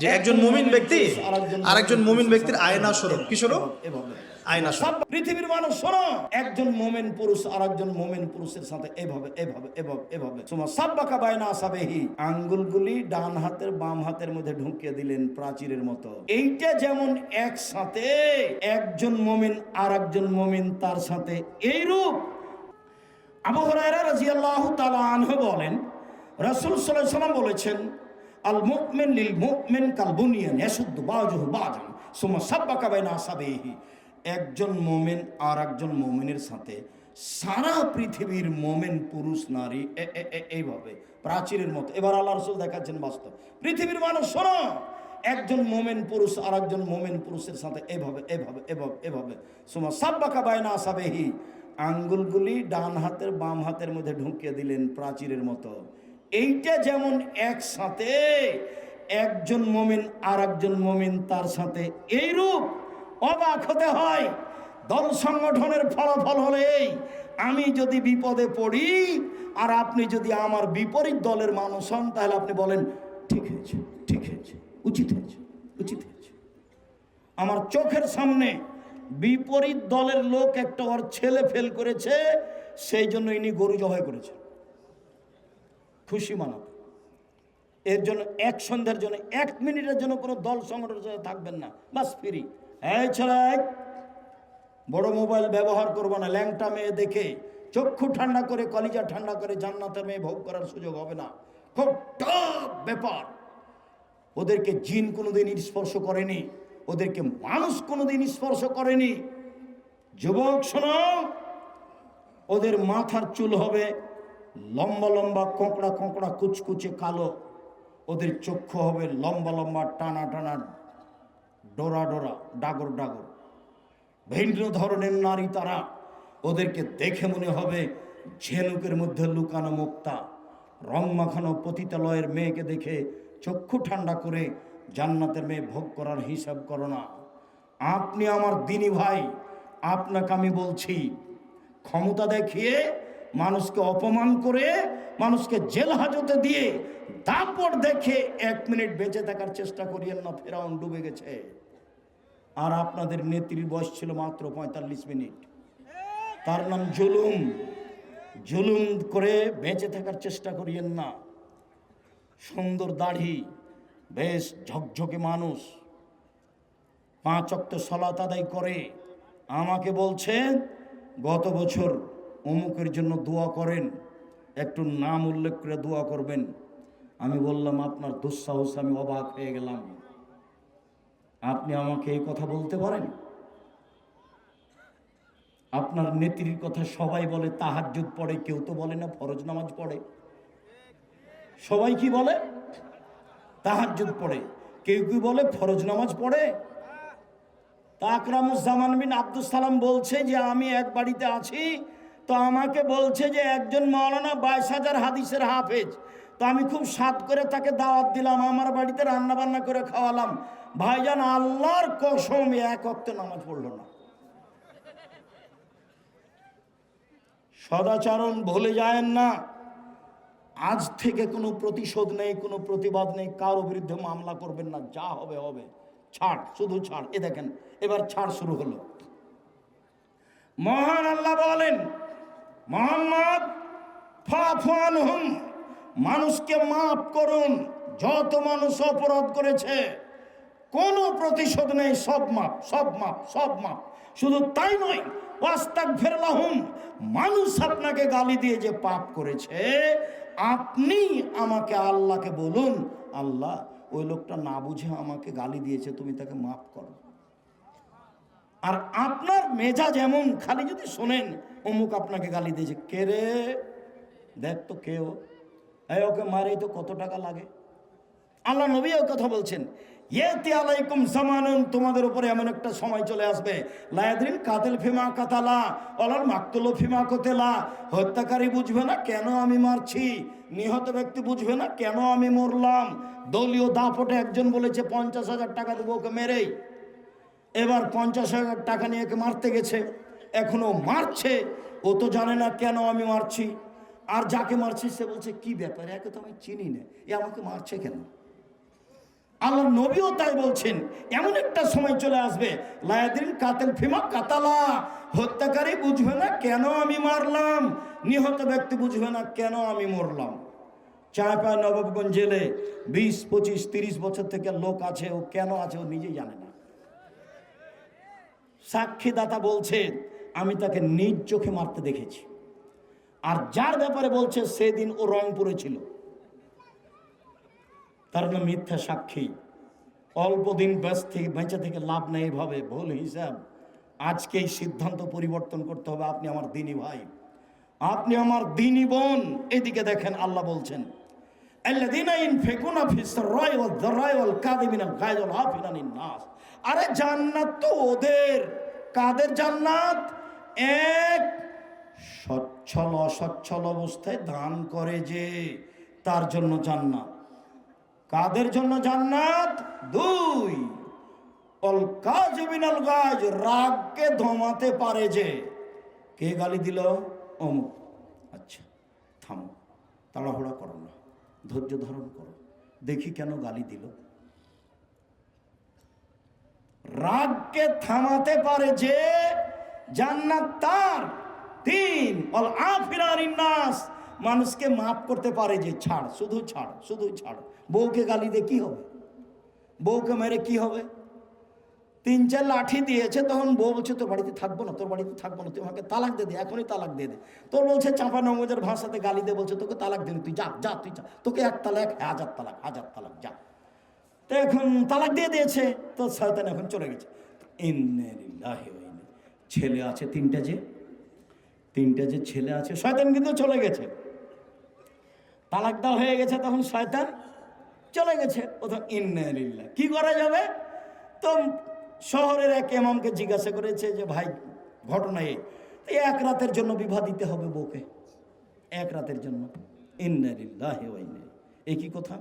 যে একজন মুমিন ব্যক্তি, আরেকজন মুমিন ব্যক্তির আয়না স্বরূপ। কি স্বরূপ? আয়না সব পৃথিবীর মানুষ শোনো, একজন মোমেন পুরুষ মোমেন পুরুষের সাথে এভাবে এভাবে এভাবে তোমার সাব্বাকা বায়না আঙ্গুলগুলি ডান হাতের, বাম হাতের মধ্যে ঢুকিয়ে দিলেন প্রাচীরের মতো। এইটা যেমন একসাথে একজন মোমেন আর একজন মোমেন তার সাথে হুরায়রা রাদিয়াল্লাহু তাআলা আনহু বলেন, রাসূল সাল্লাল্লাহু বলেছেন আল মুমিন লিল মুমিন কাল বুনিয়ান বাজুহু আসাবিহি একজন মোমেন আর একজন মোমেনের সাথে সারা পৃথিবীর মোমেন পুরুষ, নারী এইভাবে, প্রাচীরের মতো। এবার আল্লাহ রসুল দেখাচ্ছেন বাস্তব। পৃথিবীর মানুষ, শোনো! একজন মোমেন পুরুষ আর একজন মোমেন পুরুষের সাথে এভাবে এভাবে এভাবে এভাবে সুমা সাব্বাকা বায়না আসাবেহি আঙ্গুলগুলি ডান হাতের বাম হাতের মধ্যে ঢুকিয়ে দিলেন প্রাচীরের মতো। এইটা যেমন একসাথে, একজন মোমেন আর একজন মোমেন তার সাথে এইরূপ অবাক হতে হয়। দল সংগঠনের ফলাফল হলে আমি যদি বিপদে পড়ি আর আপনি যদি আমার বিপরীত দলের মানুষ হন, তাহলে আপনি বলেন, ঠিক হয়েছে ঠিক হয়েছে, উচিত হয়েছে উচিত হয়েছে। আমার চোখের সামনে বিপরীত দলের লোক একটা ওর ছেলে ফেল করেছে, সেই জন্য ইনি গরু জবাই করেছে খুশি মানাতে এর জন্য এক সন্ধ্যার জন্য, এক মিনিটের জন্য কোনো দল সংগঠনের সাথে থাকবেন না। Bus free. এই ছেলে বড় মোবাইল ব্যবহার করব না, ল্যাংটা মেয়ে দেখে, চক্ষু ঠান্ডা করে, কলিজা ঠান্ডা করে জান্নাতের মেয়ে ভোগ করার সুযোগ হবে না। খুব টাফ ব্যাপার। ওদেরকে জিন কোনোদিন স্পর্শ করেনি, ওদেরকে মানুষ কোনোদিন স্পর্শ করেনি। যুবক শোনো, ওদের মাথার চুল হবে লম্বা লম্বা কোঁকড়া কোঁকড়া কুচকুচে কালো। ওদের চক্ষু হবে লম্বা লম্বা টানা টানা ডোরা ডোরা, ডাগর ডাগর। ভিন্ন ধরনের নারী তারা। ওদেরকে দেখে মনে হবে ঝেনুকের মধ্যে লুকানো মুক্তা। রং মাখানো পতিতালয়ের মেয়েকে দেখে চক্ষু ঠান্ডা করে জান্নাতের মেয়ে ভোগ করার হিসাব করো না। আপনি আমার দিনী ভাই, আপনাকে আমি বলছি, ক্ষমতা দেখিয়ে মানুষকে অপমান করে, মানুষকে জেল হাজতে দিয়ে তারপর দেখে এক মিনিট বেঁচে থাকার চেষ্টা করিয়েন না, ফেরাউন ডুবে গেছে। আর আপনাদের নেত্রীর বয়স ছিল মাত্র পঁয়তাল্লিশ মিনিট। তার নাম জুলুম। জুলুম করে বেঁচে থাকার চেষ্টা করিয়েন না। সুন্দর দাড়ি, বেশ ঝকঝকে মানুষ। পাঁচ অক্ত সলাত আদায় করে, আমাকে বলছেন, গত বছর অমুকের জন্য দোয়া করেন, একটু নাম উল্লেখ করে দোয়া করবেন। আমি বললাম, আপনার দুঃসাহস, আমি অবাক হয়ে গেলাম। আপনি আমাকে এই কথা বলতে পারেন? আপনার নেত্রীর কথা সবাই বলে, তাহাজ্জুদ পড়ে, কেউ তো বলে না, ফরজ নামাজ পড়ে। সবাই কি বলে? তাহাজ্জুদ পড়ে। কেউ কি বলে, ফরজ নামাজ পড়ে? তা আকরামুজ্জামান বিন আব্দুল সালাম বলছে যে, আমি এক বাড়িতে আছি তো আমাকে বলছে যে একজন মৌলানা বাইশ হাজার হাদিসের হাফেজ। তো আমি খুব সাত করে তাকে দাওয়াত দিলাম, আমার বাড়িতে রান্না বান্না করে খাওয়ালাম। ভাইজান, আল্লাহর কসম, এক অক্ত নামাজ পড়ল না। সদাচরণ ভুলে যায়েন না। আজ থেকে কোনো প্রতিশোধ নেই, কোনো প্রতিবাদ নেই, কারও বিরুদ্ধে মামলা করবেন না, যা হবে হবে। ছাড়, শুধু ছাড়। এ দেখেন, এবার ছাড় শুরু হলো। মহান আল্লাহ বলেন মোহাম্মদ ফাফান হুম মানুষকে মাফ করুন, যত মানুষ অপরাধ করেছে, কোনো প্রতিশোধ নেই, সব মাপ সব মাপ সব মাপ শুধু তাই নয় ওয়াস্তাক ফেরলাহুম মানুষ আপনাকে গালি দিয়ে যে পাপ করেছে, আপনি আমাকে আল্লাহকে বলুন, আল্লাহ, ওই লোকটা না বুঝে আমাকে গালি দিয়েছে, তুমি তাকে মাফ করো। আর আপনার মেজাজ এমন, খালি যদি শোনেন, অমুক আপনাকে গালি দিয়েছে। কে রে? দেখ তো কেউ এই ওকে মারে তো কত টাকা লাগে। আল্লাহ নবী ও কথা বলছেন, ইয়েতি আলাইকুম জামানুন তোমাদের উপরে এমন একটা সময় চলে আসবে। লায়াদ্রিন কাতেল ফিমা কাতালা অলার মাকতুলো ফিমা কোতেলা। হত্যাকারী বুঝবে না কেন আমি মারছি, নিহত ব্যক্তি বুঝবে না কেন আমি মরলাম। দলীয় দাপটে একজন বলেছে, পঞ্চাশ হাজার টাকা দেবো ওকে মেরেই। এবার পঞ্চাশ হাজার টাকা নিয়ে মারতে গেছে, এখনও মারছে। ও তো জানে না কেন আমি মারছি। আর যাকে মারছি সে বলছে, কি ব্যাপার? একে তো আমি চিনি না। এ আমাকে মারছে কেন? আল্লাহ নবীও তাই বলছেন। এমন একটা সময় চলে আসবে। লায়াদিন কাতেল ফিমা কাতালা। হত্যাকারী বুঝবে না কেন আমি মারলাম। নিহত ব্যক্তি বুঝবে না কেন আমি মরলাম। চাঁপা নবাবগঞ্জ জেলে বিশ, পঁচিশ, তিরিশ বছর থেকে লোক আছে। ও কেন আছে? ও নিজেই জানে না। সাক্ষীদাতা বলছে আমি তাকে নিজ চোখে মারতে দেখেছি আর যার ব্যাপারে বলছে সেদিন ও রংপুরে ছিল তার নাম মিথ্যা সাক্ষী অল্প দিন ব্যস্ত থেকে বেঁচে থেকে লাভ নেই এভাবে ভুল হিসাব আজকেই সিদ্ধান্ত পরিবর্তন করতে হবে আপনি আমার দিনী ভাই আপনি আমার দিনী বোন এদিকে দেখেন আল্লাহ বলছেন الذين ينفقون في السراء والضراء والكاظمين الغيظ والعافين عن الناس আরে জান্নাত তো ওদের। কাদের জান্নাত? এক সচ্ছল অসচ্ছল অবস্থায় দান করে যে, তার জন্য জান্নাত। কাদের জন্য জান্নাত? দুই অল কাজ বিনাল গাজ, রাগকে ধমাতে পারে যে। কে গালি দিল? অমুক। আচ্ছা থামো, তাড়াহুড়া করো না, ধৈর্য ধারণ করো। দেখি কেন গালি দিল। রাগকে থামাতে পারে যে জান্নাত তার। তিন অল আফিরার নাস মানুষকে মাফ করতে পারে যে, ছাড়, শুধু ছাড় শুধু ছাড়। বউকে গালি দিয়ে কি হবে? বউকে মেরে কি হবে? তিন, চার লাঠি দিয়েছে, তখন বউ বলছে, তোর বাড়িতে থাকব না, তোর বাড়িতে থাকব না তুই আমাকে তালাক দে দে, এখনই তালাক দিয়ে দে। তোর বলছে চাঁপা নমজের ভাষাতে গালি দে, বলছে, তোকে তালাক দিন তুই যা যা, তুই যা, তোকে এক তালাক, হাজার তালাক হাজার তালাক, যা। তো এখন তালাক দিয়ে দিয়েছে, তো শয়তান এখন চলে গেছে। ছেলে আছে তিনটা যে তিনটা যে ছেলে আছে, শয়তান কিন্তু চলে গেছে। তালাক দেওয়া হয়ে গেছে, তখন শয়তান চলে গেছে। প্রথম ইন্নালিল্লাহ, কি করা যাবে? তো শহরের এক এমামকে জিজ্ঞাসা করেছে যে, ভাই, ঘটনা এই, তো এক রাতের জন্য বিবাহ দিতে হবে বউকে। এক রাতের জন্য। ইন্নালিল্লাহ এ কি কথা?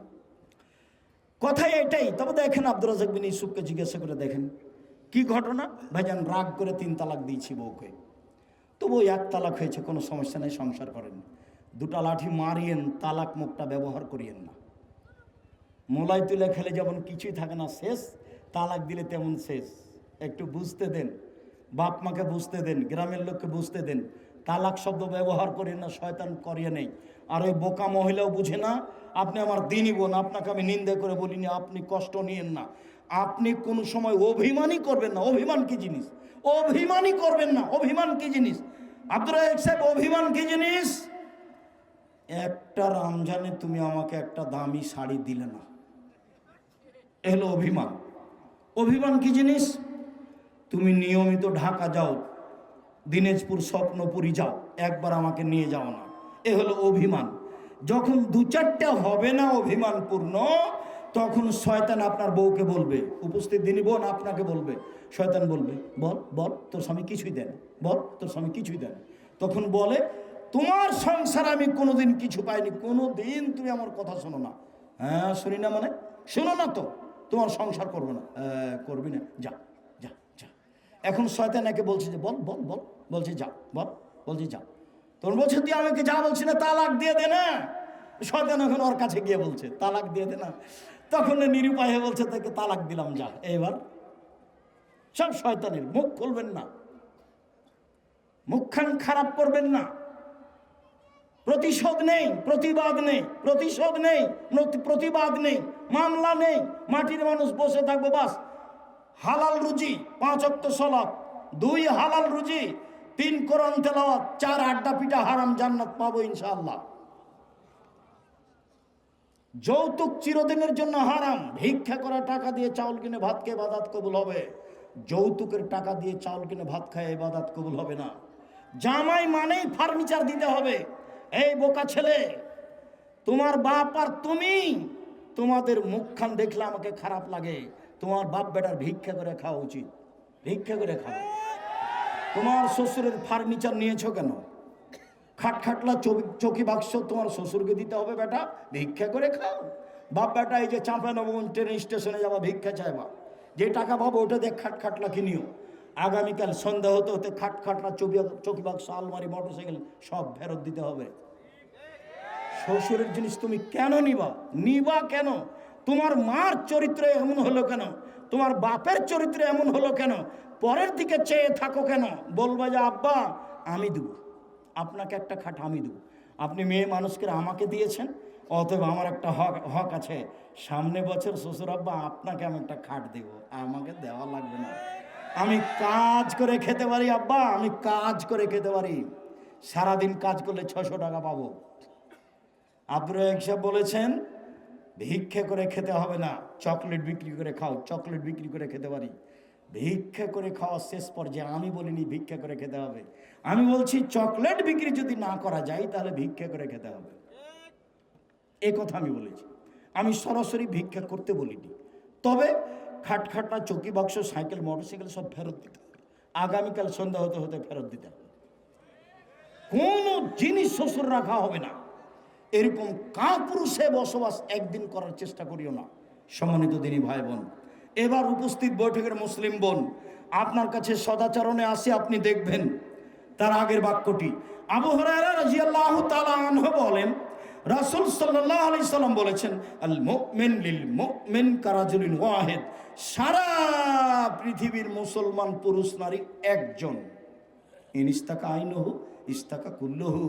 কথাই এটাই। তবে দেখেন আব্দুল রাজাক বিন ইসুফকে জিজ্ঞাসা করে দেখেন, কি ঘটনা? ভাইজান রাগ করে তিন তালাক দিয়েছি বউকে। তবু এক তালাক হয়েছে, কোনো সমস্যা নেই, সংসার করেন। দুটা লাঠি মারিয়েন, তালাক মুখটা ব্যবহার করিয়েন না। মোলাই তুলে খেলে যেমন কিছুই থাকে না, শেষ। তালাক দিলে তেমন শেষ। একটু বুঝতে দেন, বাপ মাকে বুঝতে দেন, গ্রামের লোককে বুঝতে দেন তালাক শব্দ ব্যবহার করেন না, শয়তান করিয়ে নেই। আর ওই বোকা মহিলাও বুঝে না, আপনি আমার দিনই বোন, আপনাকে আমি নিন্দা করে বলিনি, আপনি কষ্ট নিয়েন না। আপনি কোনো সময় অভিমানই করবেন না। অভিমান কি জিনিস? অভিমানই করবেন না। অভিমান কি জিনিস? আব্দুল সাহেব, অভিমান কি জিনিস? একটা রমজানে তুমি আমাকে একটা দামি শাড়ি দিলে না। এলো অভিমান। অভিমান কি জিনিস? তুমি নিয়মিত ঢাকা যাও দিনাজপুর স্বপ্নপুরি যাও একবার আমাকে নিয়ে যাও না। এ হলো অভিমান। যখন দু চারটা হবে না অভিমান পূর্ণ তখন শয়তান আপনার বউকে বলবে উপস্থিত দিনী বোন আপনাকে বলবে শয়তান বলবে বল বল তোর স্বামী কিছুই দেন বল তোর স্বামী কিছুই দেন তখন বলে তোমার সংসার আমি কোনোদিন কিছু পাইনি কোনো দিন তুমি আমার কথা শোনো না। হ্যাঁ শুনি না মানে? শোনো না তো তোমার সংসার করব না। "হ্যাঁ, করবি না। যা যা যা। এখন শয়তান একে বলছে যে বল বল বল। বলছে যা বল, বলছে যা তোর বলছে, তুই আমাকে যা বলছি না, তালাক দিয়ে দে না। শয়তান এখন ওর কাছে গিয়ে বলছে, তালাক দিয়ে দে না। তখন নিরুপায় হয়ে বলছে, তাকে তালাক দিলাম, যা। এবার সব শয়তানের মুখ খুলবেন না। মুখখান খারাপ করবেন না। প্রতিশোধ নেই, প্রতিবাদ নেই, প্রতিশোধ নেই প্রতিবাদ নেই, মামলা নেই, মাটির মানুষ বসে থাকব, বাস। হালাল রুজি, পাঁচ অক্ট সলাপ দুই হালাল রুজি তিন কোরআন তেলাওয়াত, চার আড্ডা পিঠা হারাম জান্নাত পাবো ইনশাআল্লাহ। যৌতুক চিরদিনের জন্য হারাম, ভিক্ষা করা টাকা দিয়ে চাউল কিনে ভাত খেয়ে বাদাত কবুল হবে। যৌতুকের টাকা দিয়ে চাউল কিনে ভাত খায় বাদাত কবুল হবে না। জামাই মানেই ফার্নিচার দিতে হবে। এই বোকা ছেলে, তোমার বাপ আর তুমি, তোমাদের মুখখান দেখলে আমাকে খারাপ লাগে। তোমার বাপ বেটার ভিক্ষা করে খাওয়া উচিত। ভিক্ষা করে খাও তোমার শ্বশুরের ফার্নিচার নিয়েছো কেন? খাট খাটলা চৌকি বাক্স তোমার শ্বশুরকে দিতে হবে বেটা, ভিক্ষা করে খাও। বাপ বেটা, এই যে চাঁপা নবগঞ্জ ট্রেন স্টেশনে যাবা, ভিক্ষা চাইবা। যে টাকা পাবো ওটা দিয়ে খাট খাটলা কিনিও। আগামীকাল সন্ধ্যা হতে হতে খাট খাটলা, চবি চৌকি বাক্স, আলমারি, মোটরসাইকেল সব ফেরত দিতে হবে। শ্বশুরের জিনিস তুমি কেন নিবা? নিবা কেন? তোমার মার চরিত্র এমন হলো কেন? তোমার বাপের চরিত্র এমন হলো কেন? পরের দিকে চেয়ে থাকো কেন? বলবা যে, আব্বা, আমি দেবো। আপনাকে একটা খাট আমি দেবো। আপনি মেয়ে মানুষকে আমাকে দিয়েছেন, অতএব আমার একটা হক হক আছে। সামনে বছর শ্বশুর আব্বা, আপনাকে আমি একটা খাট দেব। আমাকে দেওয়া লাগবে না। আমি কাজ করে খেতে পারি, আব্বা, আমি কাজ করে খেতে পারি। সারাদিন কাজ করলে ছশো টাকা পাবো। আব্দুর সাহেব বলেছেন ভিক্ষে করে খেতে হবে না। চকলেট বিক্রি করে খাও, চকলেট বিক্রি করে খেতে পারি। ভিক্ষে করে খাওয়া শেষ পর্যায়ে আমি বলিনি ভিক্ষে করে খেতে হবে। আমি বলছি চকলেট বিক্রি যদি না করা যায় তাহলে ভিক্ষে করে খেতে হবে। এ কথা আমি বলেছি। আমি সরাসরি ভিক্ষা করতে বলিনি। তবে খাটখাটনা চকি বাক্স, সাইকেল, মোটরসাইকেল সব ফেরত দিতে হবে। আগামীকাল সন্ধ্যা হতে হতে ফেরত দিতে হবে। কোনো জিনিস শ্বশুর রাখা হবে না। এরকম কাপুরুষে বসবাস একদিন করার চেষ্টা করিও না। সম্মানিত দিনী ভাই বোন এবার উপস্থিত বৈঠকের মুসলিম বোন, আপনার কাছে সদাচরণে আসে, আপনি দেখবেন তার আগের বাক্যটি। আবু হরায়রা রাদিয়াল্লাহু তাআলা আনহু বলেন, রাসূল সাল্লাল্লাহু আলাইহি সাল্লাম বলেছেন, আল মুমিন লিল মুমিন কারাজুলিন ওয়াহিদ। সারা পৃথিবীর মুসলমান পুরুষ নারী একজন। ইনিস্তাকা আইনহু ইস্তাকা কুল্লহু।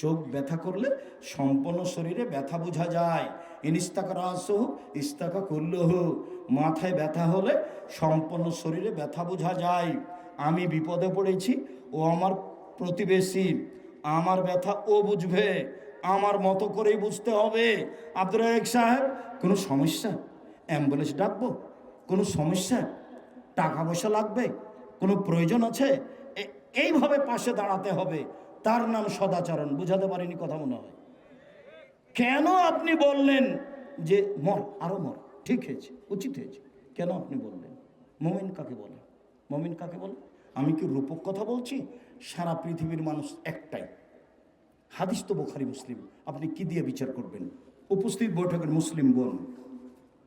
চোখ ব্যথা করলে সম্পূর্ণ শরীরে ব্যথা বোঝা যায়। ইনিস্তাকা রাসহু ইস্তাকা কুল্লহু মাথায় ব্যথা হলে সম্পূর্ণ শরীরে ব্যথা বোঝা যায়। আমি বিপদে পড়েছি, ও আমার প্রতিবেশী, আমার ব্যথা ও বুঝবে, আমার মতো করেই বুঝতে হবে। আব্দুর রাজাক সাহেব, কোনো সমস্যা? অ্যাম্বুলেন্স ডাকবো? কোনো সমস্যা? টাকা পয়সা লাগবে? কোনো প্রয়োজন আছে? এইভাবে পাশে দাঁড়াতে হবে। তার নাম সদাচরণ। বুঝাতে পারিনি কথা মনে হয়। কেন আপনি বললেন যে মর, আরও মর? ঠিক হয়েছে, উচিত হয়েছে। কেন আপনি বললেন? মমিন কাকে বলে? মমিন কাকে বলে? আমি কি রূপক কথা বলছি? সারা পৃথিবীর মানুষ একটাই। হাদিস তো বোখারি মুসলিম। আপনি কি দিয়ে বিচার করবেন? উপস্থিত বৈঠকের মুসলিম বোন।